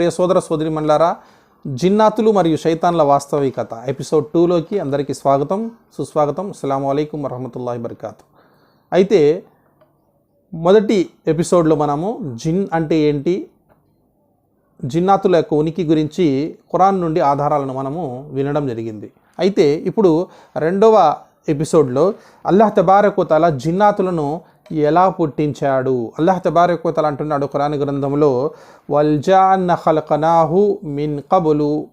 ప్రియ సోదర సోదరి మండలారా జిన్నాతులు మరియు శైతాన్ల వాస్తవికత ఎపిసోడ్ టూలోకి అందరికీ స్వాగతం సుస్వాగతం. అస్సలం అయికం వరహమతుల్లా బర్కాతు అయితే మొదటి ఎపిసోడ్లో మనము జిన్ అంటే ఏంటి జిన్నాతుల యొక్క ఉనికి గురించి ఖురాన్ నుండి ఆధారాలను మనము వినడం జరిగింది. అయితే ఇప్పుడు రెండవ ఎపిసోడ్లో అల్లాహ్ తబారకుతాల జిన్నాతులను ఎలా పుట్టించాడు? అల్లాహ్ తబారకోతల అంటున్నాడు ఖురాన్ గ్రంథంలో వల్జాన్న ఖల్కనాహు మిన్ కబులు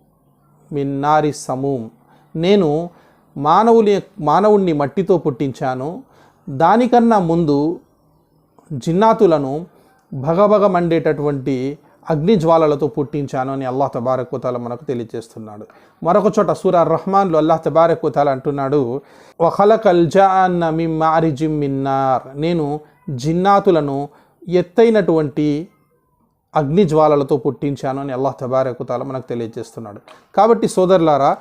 మిన్ నారి సమూమ్ నేను మానవుని మానవుణ్ణి మట్టితో పుట్టించాను. దానికన్నా ముందు జిన్నాతులను భగభగ మండేటటువంటి అగ్ని జ్వాలలతో పుట్టించాను అని అల్లాహ్ తబారకుతాల మనకు తెలియజేస్తున్నాడు. మరొక చోట సూరా రహమాన్లో అల్లాహ్ తబారకుతాల అంటున్నాడు వహలకల్ జాన్న మీ మారిజిమ్ మిన్నార్ నేను జిన్నాతులను ఎత్తైనటువంటి అగ్ని జ్వాలలతో పుట్టించాను అని అల్లాహ్ తబారకుతాల మనకు తెలియజేస్తున్నాడు. కాబట్టి సోదరులారా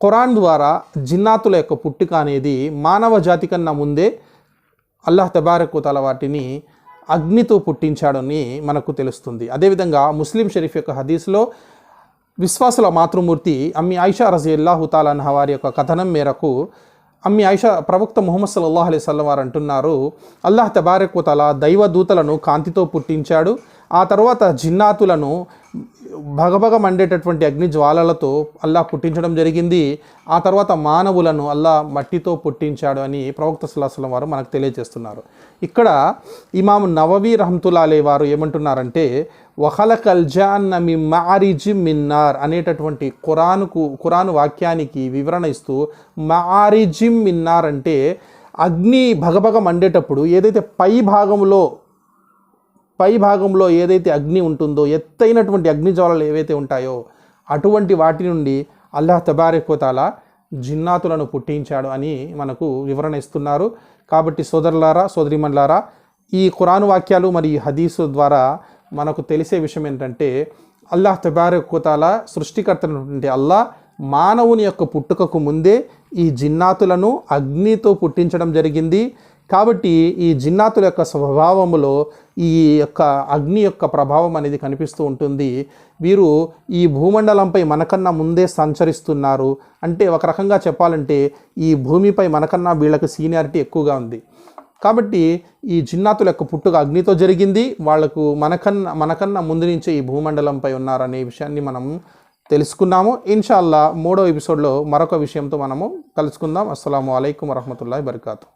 ఖురాన్ ద్వారా జిన్నాతుల యొక్క పుట్టుక అనేది మానవ జాతి కన్నా ముందే అల్లాహ్ తబారకుతాల వాటిని అగ్నితో పుట్టించాడని మనకు తెలుస్తుంది. అదేవిధంగా ముస్లిం షరీఫ్ యొక్క హదీస్లో విశ్వాసుల మాతృమూర్తి అమ్మి ఐషా రజీల్లాహు తాలన్ వారి యొక్క కథనం మేరకు అమ్మి ఐషా ప్రవక్త ముహమ్మద్ సల్లాహ్ అలైహి సల్లం వారు అంటున్నారు అల్లాహ్ తబారకుతల దైవదూతలను కాంతితో పుట్టించాడు. ఆ తర్వాత జిన్నాతులను భగభగ మండేటటువంటి అగ్ని జ్వాలలతో అల్లా పుట్టించడం జరిగింది. ఆ తర్వాత మానవులను అల్లా మట్టితో పుట్టించాడు అని ప్రవక్త సుల్లాహం వారు మనకు తెలియజేస్తున్నారు. ఇక్కడ ఇమాం నవవి రహంతులాలే వారు ఏమంటున్నారంటే వహల కల్జాన్న మీ మారిజి మిన్నార్ అనేటటువంటి ఖురాన్కు ఖురాన్ వాక్యానికి వివరణ ఇస్తూ మారిజిమ్ మిన్నార్ అంటే అగ్ని భగభగ మండేటప్పుడు ఏదైతే పై భాగంలో పై భాగంలో ఏదైతే అగ్ని ఉంటుందో ఎత్తైనటువంటి అగ్ని జ్వాలలు ఏవైతే ఉంటాయో అటువంటి వాటి నుండి అల్లాహ్ తబారెక్కుతాల జిన్నాతులను పుట్టించాడు అని మనకు వివరణ ఇస్తున్నారు. కాబట్టి సోదరులారా సోదరిమణులారా ఈ ఖురాను వాక్యాలు మరియు హదీసు ద్వారా మనకు తెలిసే విషయం ఏంటంటే అల్లాహ్ తబారెకోతాల సృష్టికర్తనటువంటి అల్లాహ్ మానవుని యొక్క పుట్టుకకు ముందే ఈ జిన్నాతులను అగ్నితో పుట్టించడం జరిగింది. కాబట్టి ఈ జిన్నాతుల యొక్క స్వభావములో ఈ యొక్క అగ్ని యొక్క ప్రభావం అనేది కనిపిస్తూ ఉంటుంది. వీరు ఈ భూమండలంపై మనకన్నా ముందే సంచరిస్తున్నారు. అంటే ఒక రకంగా చెప్పాలంటే ఈ భూమిపై మనకన్నా వీళ్ళకి సీనియారిటీ ఎక్కువగా ఉంది. కాబట్టి ఈ జిన్నాతుల యొక్క పుట్టుక అగ్నితో జరిగింది. వాళ్ళకు మనకన్నా మనకన్నా ముందు నుంచే ఈ భూమండలంపై ఉన్నారనే విషయాన్ని మనం తెలుసుకున్నాము. ఇన్షాల్లా మూడో ఎపిసోడ్లో మరొక విషయంతో మనము కలుసుకుందాం. అస్సలం అయికం వరహమతుల్లా బర్కాతు